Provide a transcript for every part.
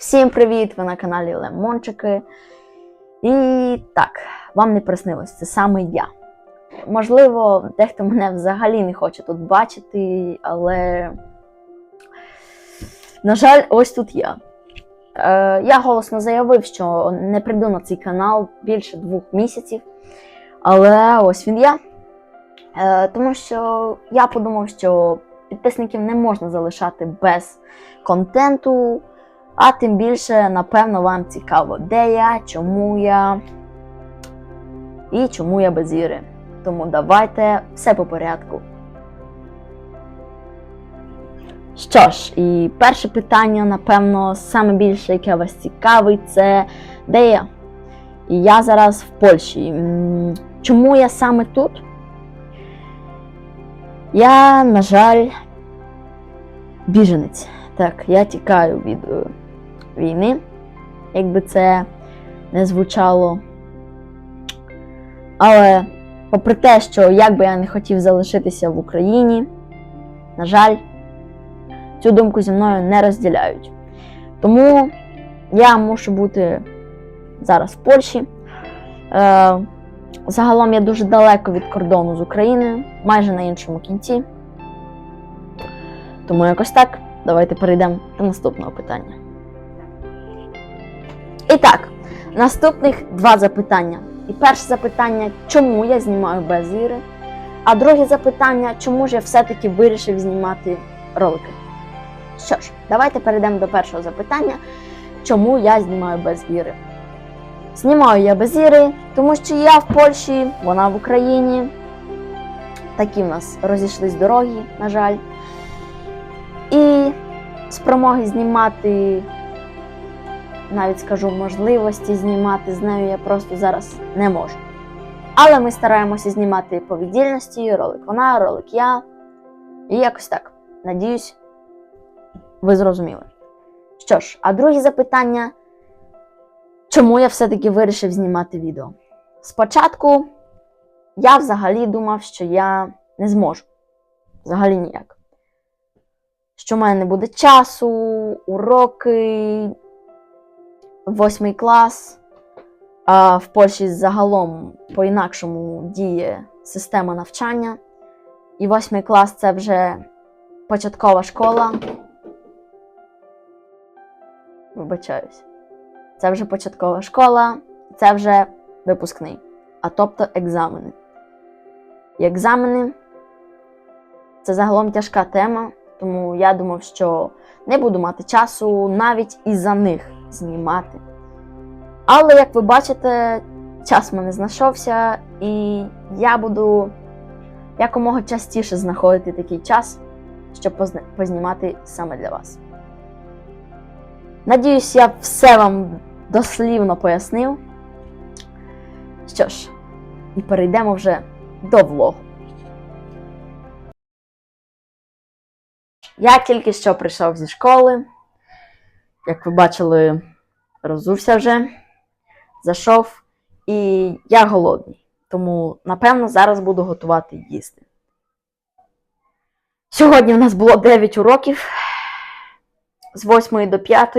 Всім привіт! Ви на каналі Лемончики. І так, вам не приснилось, це саме я. Можливо, дехто мене взагалі не хоче тут бачити, але, на жаль, ось тут я. Е, я голосно заявив, що не прийду на цей канал більше двох місяців. Але ось він я. Е, тому що я подумав, що підписників не можна залишати без контенту. А тим більше, напевно, вам цікаво, де я, чому я і чому я без Іри. Тому давайте все по порядку. Що ж, і перше питання, напевно, саме більше, яке вас цікавить, це де я? І я зараз в Польщі. Чому я саме тут? Я, на жаль, біженець. Так, я тікаю від війни, якби це не звучало. Але, попри те, що як би я не хотів залишитися в Україні, на жаль, цю думку зі мною не розділяють. Тому я мушу бути зараз в Польщі. Е, загалом я дуже далеко від кордону з Україною, майже на іншому кінці. Тому якось так. Давайте перейдемо до наступного питання. І так, наступних два запитання. І перше запитання, чому я знімаю без Іри? А друге запитання, чому ж я все-таки вирішив знімати ролики? Що ж, давайте перейдемо до першого запитання, чому я знімаю без Іри. Знімаю я без Іри, тому що я в Польщі, вона в Україні. Такі в нас розійшлись дороги, на жаль. І спромоги знімати, навіть скажу, можливості знімати з нею я просто зараз не можу. Але ми стараємося знімати по віддільності, ролик вона, ролик я. І якось так. Надіюсь, ви зрозуміли. Що ж, а друге запитання, чому я все-таки вирішив знімати відео? Спочатку я взагалі думав, що я не зможу. Взагалі ніяк що в мене не буде часу, уроки, восьмий клас. А в Польщі загалом по-інакшому діє система навчання. І восьмий клас це вже початкова школа. Вибачаюсь. Це вже початкова школа, це вже випускний, а тобто екзамени. І екзамени це загалом тяжка тема. Тому я думав, що не буду мати часу навіть із-за них знімати. Але, як ви бачите, час в мене знайшовся, і я буду якомога частіше знаходити такий час, щоб познімати саме для вас. Надіюсь, я все вам дослівно пояснив. Що ж, і перейдемо вже до влогу. Я тільки що прийшов зі школи. Як ви бачили, розувся вже, зайшов, і я голодний. Тому, напевно, зараз буду готувати їсти. Сьогодні в нас було 9 уроків з 8 до 5.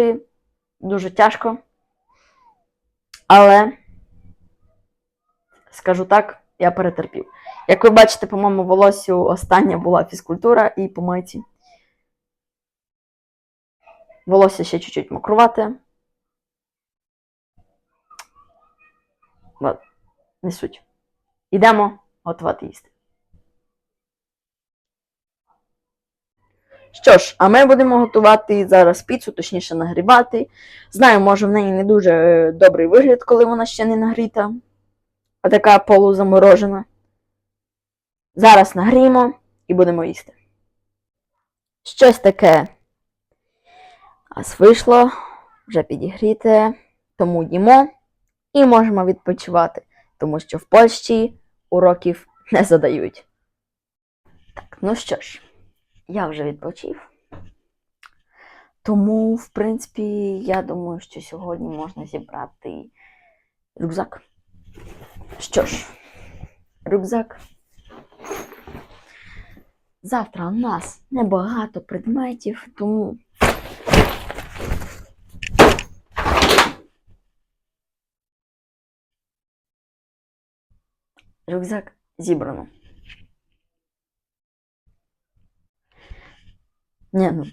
Дуже тяжко. Але, скажу так, я перетерпів. Як ви бачите, по моєму волосю остання була фізкультура і по майці. Волосся ще чуть-чуть мокрувате. Ладно, не суть. Ідемо готувати їсти. Що ж, а ми будемо готувати зараз піцу, точніше нагрівати. Знаю, може, в неї не дуже е, добрий вигляд, коли вона ще не нагріта, а така полузаморожена. Зараз нагріємо і будемо їсти. Щось таке Ас вийшло, вже підігріте, тому їмо і можемо відпочивати, тому що в Польщі уроків не задають. Так, ну що ж, я вже відпочив. Тому, в принципі, я думаю, що сьогодні можна зібрати рюкзак. Що ж, рюкзак. Завтра у нас небагато предметів, тому Рюкзак зібрано. Ні, ну,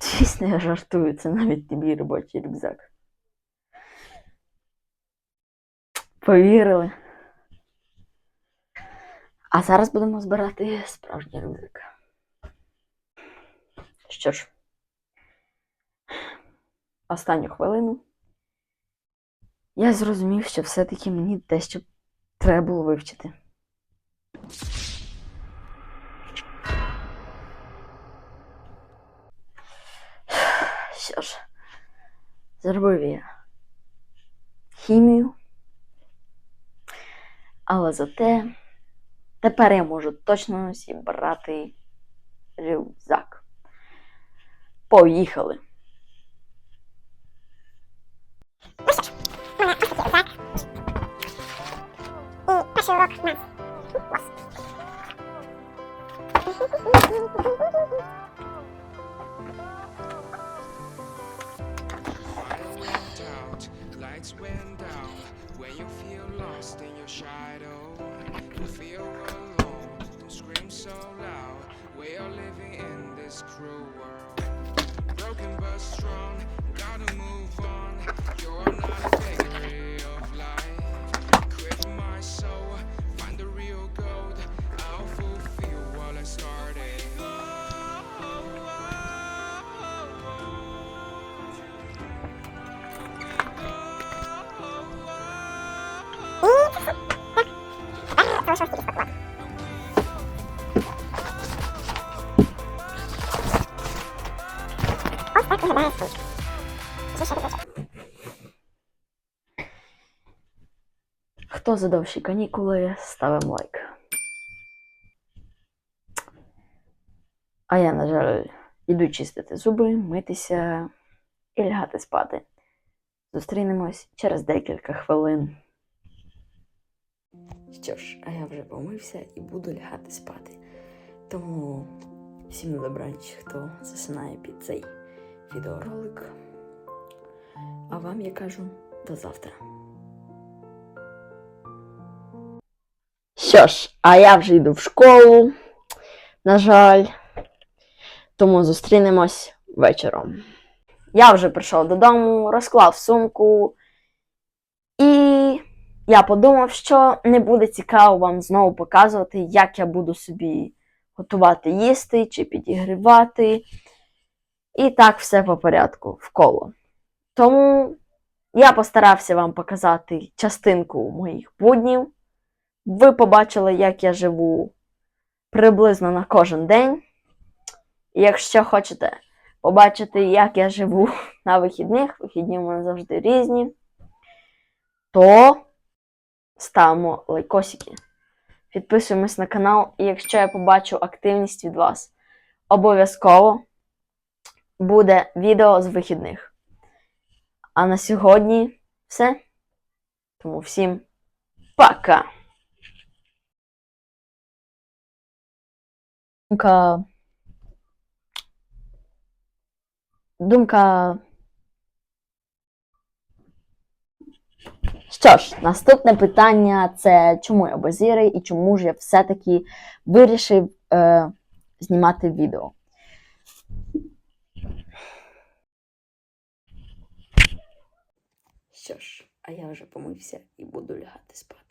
звісно, я жартую, це навіть тобі робочий рюкзак. Повірили. А зараз будемо збирати справжній рюкзак. Що ж, останню хвилину я зрозумів, що все-таки мені дещо треба було вивчити. Що ж, зробив я хімію, але зате тепер я можу точно зібрати рюкзак. Поїхали! Out, lights went down. When you feel lost in your shadow, you feel alone. Don't scream so loud. We are living in this cruel world. Broken but strong, gotta move on. You're not a victory of life. А, то шостий листок, ладно. Ось так стійка. Ще ще рюкзачок. Хто за довші канікули, ставимо лайк. А я, на жаль, іду чистити зуби, митися і лягати спати. Зустрінемось через декілька хвилин. Що ж, а я вже помився і буду лягати спати. Тому всім добраніч, хто засинає під цей відеоролик. А вам я кажу до завтра. Що ж, а я вже йду в школу, на жаль. Тому зустрінемось вечором. Я вже прийшов додому, розклав сумку, я подумав, що не буде цікаво вам знову показувати, як я буду собі готувати їсти чи підігрівати. І так все по порядку в коло. Тому я постарався вам показати частинку моїх буднів. Ви побачили, як я живу приблизно на кожен день. І якщо хочете побачити, як я живу на вихідних, вихідні у мене завжди різні, то ставимо лайкосики. Підписуємось на канал, і якщо я побачу активність від вас, обов'язково буде відео з вихідних. А на сьогодні все. Тому всім пока! Думка. Думка. Що ж, наступне питання це чому я базірий і чому ж я все-таки вирішив е, знімати відео. Що ж, а я вже помився і буду лягати спати.